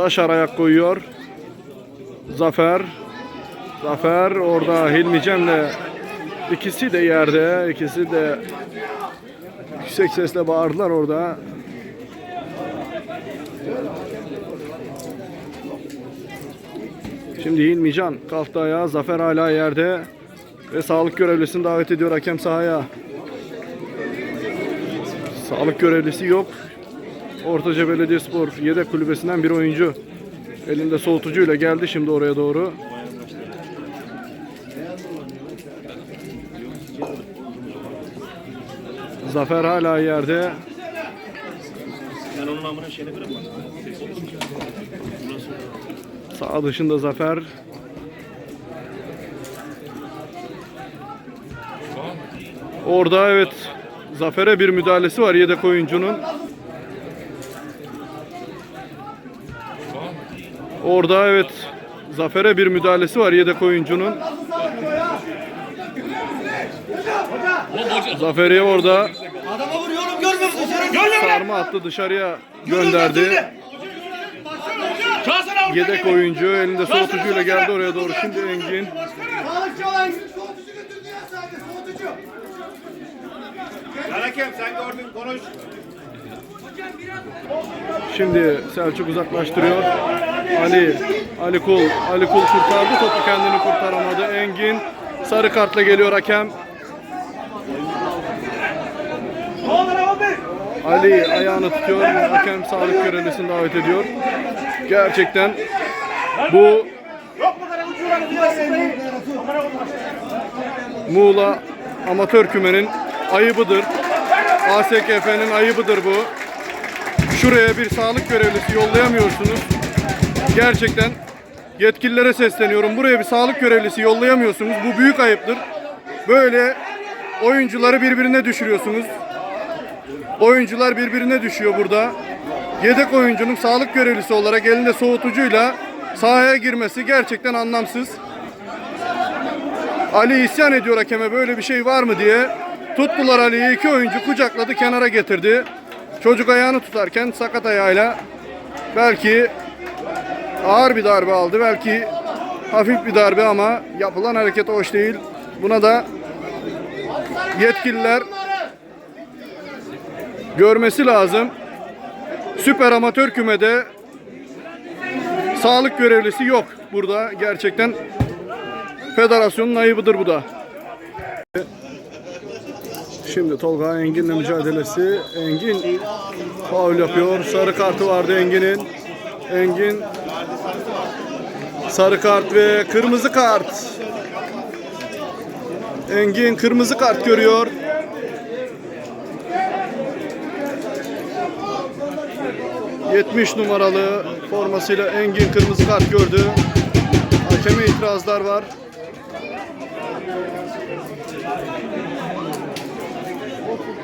Daşar ayak koyuyor. Zafer. Zafer orada Hilmi Cem'le ikisi de yerde. ikisi de yüksek sesle bağırdılar orada. Şimdi Hilmi Can kalktı ayağa. Zafer hala yerde. Ve sağlık görevlisini davet ediyor hakem sahaya. Sağlık görevlisi yok. Ortaca Belediyespor yedek kulübesinden bir oyuncu. Elinde soğutucuyla geldi şimdi oraya doğru. Zafer hala yerde. Sağ dışında Zafer. Orada evet Zafer'e bir müdahalesi var yedek oyuncunun. Orada evet Zafer'e bir müdahalesi var yedek oyuncunun. Zafer'i orada Adama vuruyor oğlum görmüyor musun? Sarma attı dışarıya gönderdi. Yedek oyuncu elinde soğutucuyla geldi oraya doğru. Şimdi Engin Sağlıkçı olan soğutucu götürdü ya sadece soğutucu. Hakem sen gördün konuş. Şimdi Selçuk uzaklaştırıyor. Ali Ali Kul Ali Kul kurtardı topu kendini kurtaramadı. Engin sarı kartla geliyor hakem. Ali ayağını tutuyor. Hakem sağlık görevlisini davet ediyor. Gerçekten bu Muğla amatör kümenin ayıbıdır. ASKF'nin ayıbıdır bu. Şuraya bir sağlık görevlisi yollayamıyorsunuz. Gerçekten yetkililere sesleniyorum. Buraya bir sağlık görevlisi yollayamıyorsunuz. Bu büyük ayıptır. Böyle oyuncuları birbirine düşürüyorsunuz. Oyuncular birbirine düşüyor burada. Yedek oyuncunun sağlık görevlisi olarak elinde soğutucuyla sahaya girmesi gerçekten anlamsız. Ali isyan ediyor hakeme böyle bir şey var mı diye. Tuttular Ali'yi iki oyuncu kucakladı kenara getirdi. Çocuk ayağını tutarken sakat ayağıyla belki ağır bir darbe aldı. Belki hafif bir darbe ama yapılan hareket hoş değil. Buna da yetkililer görmesi lazım. Süper amatör kümede sağlık görevlisi yok burada. Gerçekten federasyonun ayıbıdır bu da. Şimdi Tolga Engin'le mücadelesi. Engin faul yapıyor. Sarı kartı vardı Engin'in. Engin sarı kart ve kırmızı kart. Engin kırmızı kart görüyor. ...70 numaralı formasıyla Engin kırmızı kart gördü. Hakeme itirazlar var.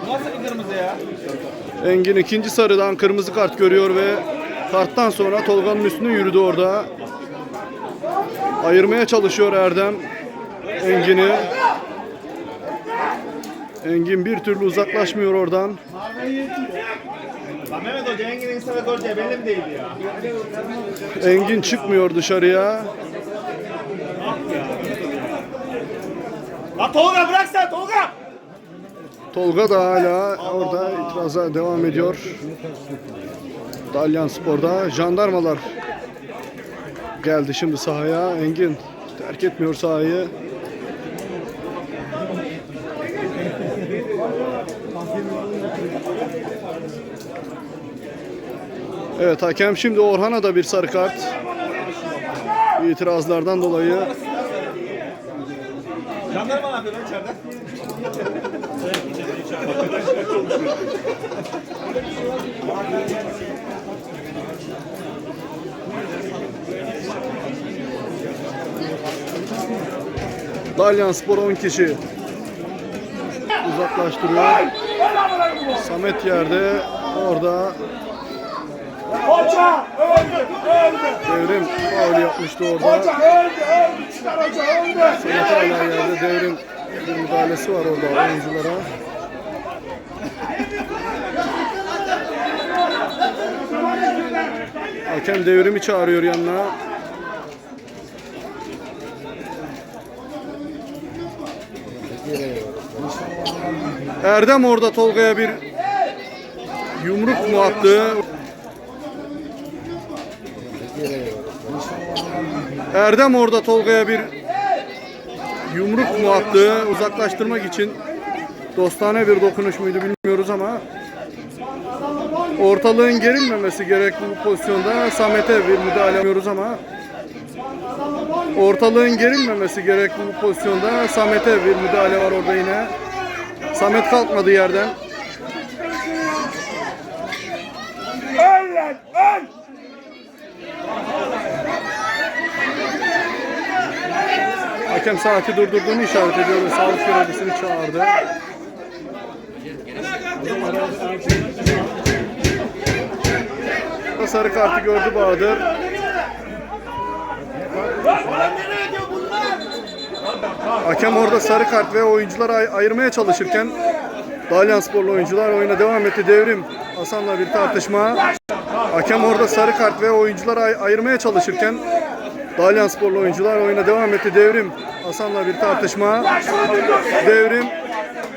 Nasıl kırmızı ya? Engin ikinci sarıdan kırmızı kart görüyor ve karttan sonra Tolga'nın üstüne yürüdü orada. Ayırmaya çalışıyor Erdem Engin'i. Engin bir türlü uzaklaşmıyor oradan. Mehmet Hoca Engin'in Samet Hoca'ya belli mi değil ya? Engin çıkmıyor dışarıya. Lan Tolga bırak sen Tolga! Tolga da hala orada itiraza devam ediyor. Dalyan Spor'da jandarmalar geldi şimdi sahaya. Engin terk etmiyor sahayı. Evet hakem şimdi Orhan'a da bir sarı kart. İtirazlardan dolayı Jandarma yapıyor lan içeride? Dalyan Spor 10 kişi uzaklaştırıyor. Samet yerde orada Hoca öldü öldü. devrim faul yapmıştı orada. Hoca öldü öldü. Çıkar hoca öldü. Samet hala yerde devrim bir müdahalesi var orada oyunculara. Hakem devrimi çağırıyor yanına. Erdem orada Tolga'ya bir yumruk mu attı? Erdem orada Tolga'ya bir yumruk mu attı? Uzaklaştırmak için dostane bir dokunuş muydu bilmiyoruz ama ortalığın gerilmemesi gerek bu pozisyonda. Samet'e bir müdahale yapıyoruz ama ortalığın gerilmemesi gerek bu pozisyonda. Samet'e bir müdahale var orada yine. Samet kalkmadı yerden. Hakem saati durdurduğunu işaret ediyor ve sağlık görevlisini çağırdı. Sarı kartı gördü Bahadır. Hakem orada sarı kart ve oyuncuları ay- ayırmaya çalışırken Dalyan Sporlu oyuncular oyuna devam etti. Devrim Hasan'la bir tartışma. Hakem orada sarı kart ve oyuncuları ay- ayırmaya çalışırken Dalyan Sporlu oyuncular oyuna devam etti. Devrim Hasan'la bir tartışma. Devrim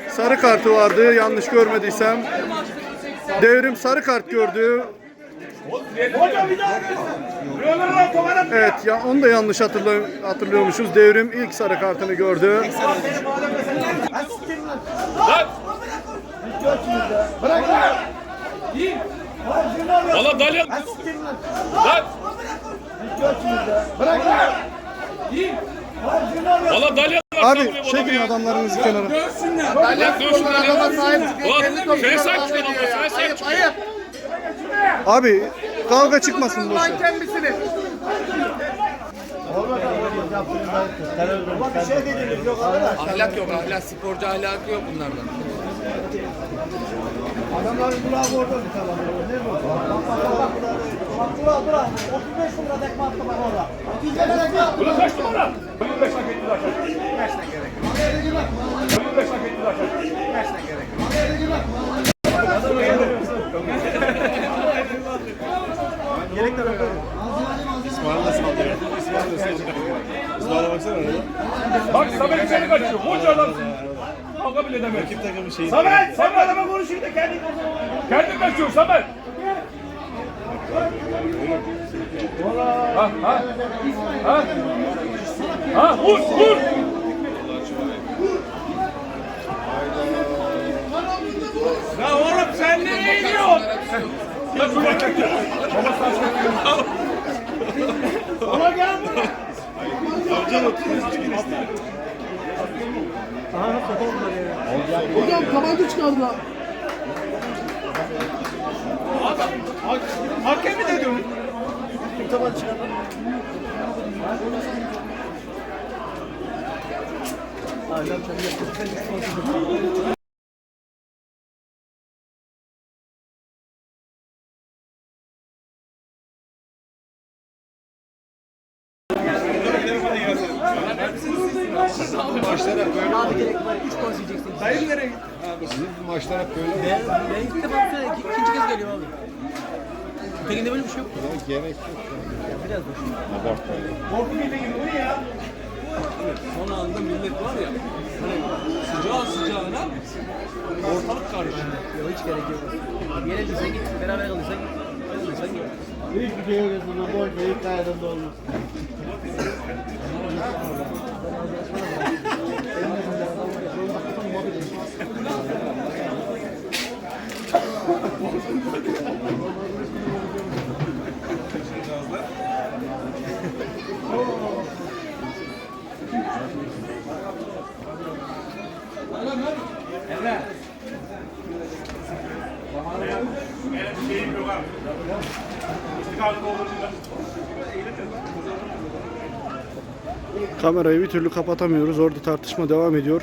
sarı kartı vardı yanlış görmediysem. Devrim sarı kart gördü. Evet ya onu da yanlış hatırla, hatırlıyormuşuz. Devrim ilk sarı kartını gördü. Valla Dalyan. Lan. Valla Dalyan. Abi çekin adamlarınızı kenara. Dalyan dövüşün adama sahip çıkıyor. Sen sahip sen sahip çıkın. Abi kavga çıkmasın boşver. Ahlak yok ahlak. Sporcu ahlakı yok bunlardan. Adamların kulağı orada bir tane. Ne bu? Bak bura bura. 35 lira dekme attı bak orada. 200 lira dekme attı. Bunu kaç numara? 25 hak etti zaten. 25 hak etti zaten. Bak Samet seni kaçıyor. Koca adamsın. Kavga bile demek. Rakip takımı şeyi. Samet! Sen bu adama konuşuyor da kendin Kendin kaçıyor Samet. Ha ha. Ha. Ha vur vur. Ya oğlum sen nereye gidiyorsun? Ya şuraya gel. Baba saçma. Baba gel buraya. Hocam tabanca çıkardı. Hakemi de diyorum. Ben ilk defa bu sene iki- ikinci kez geliyorum abi. Tekinde böyle bir şey yok. Son anda millet var ya. Hani sıcağı sıcağına ortalık karışıyor. Yok hiç gerek yok. Gelelim sen git beraber kalırsan kalırsan git. Hiçbir şey yok aslında. Boş ver. Hiç kaydında olmaz. Kamerayı bir türlü kapatamıyoruz. Orada tartışma devam ediyor.